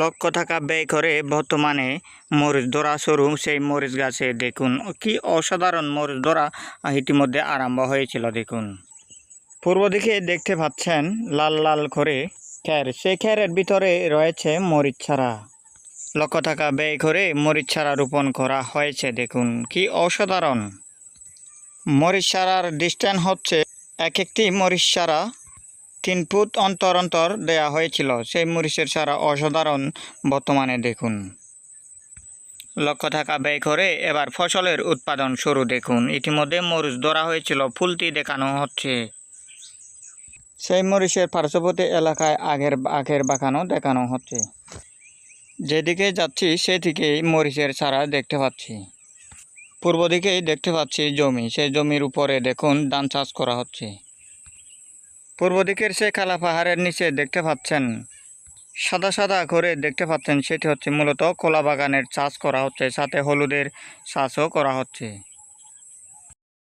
লক্ষ টাকা ব্যয় করে বর্তমানে মরিচ ধরা শুরু সেই মরিচ গাছে দেখুন। কি অসাধারণ মরিচ ধরা ইতিমধ্যে আরম্ভ হয়েছিল, দেখুন। পূর্ব দিকে দেখতে পাচ্ছেন লাল লাল করে খ্যার সেই খ্যারের ভিতরে রয়েছে মরিচ ছাড়া। লক্ষ টাকা ব্যয় করে মরিচ ছাড়া রোপণ করা হয়েছে, দেখুন। কি অসাধারণ। মরিচ ছাড়ার ডিস্ট্যান্স হচ্ছে এক একটি মরিচ চারা তিন ফুট অন্তর অন্তর দেয়া হয়েছিল। সেই মরিচের চারা অসাধারণ বর্তমানে দেখুন। লক্ষ টাকা ব্যয় করে এবার ফসলের উৎপাদন শুরু দেখুন। ইতিমধ্যে মরিচ ধরা হয়েছিল, ফুলটি দেখানো হচ্ছে। সেই মরিচের পার্শ্ববর্তী এলাকায় আগের আগের বাগানও দেখানো হচ্ছে। যেদিকে যাচ্ছি, সেদিকেই মরিচের চারা দেখতে পাচ্ছি। পূর্ব দিকেই দেখতে পাচ্ছি জমি। সেই জমির উপরে দেখুন, ধান চাষ করা হচ্ছে। পূর্ব দিকের সে কালা পাহাড়ের নিচে দেখতে পাচ্ছেন, সাদা সাদা করে দেখতে পাচ্ছেন, সেটি হচ্ছে মূলত কলা বাগানের চাষ করা হচ্ছে, সাথে হলুদের চাষও করা হচ্ছে।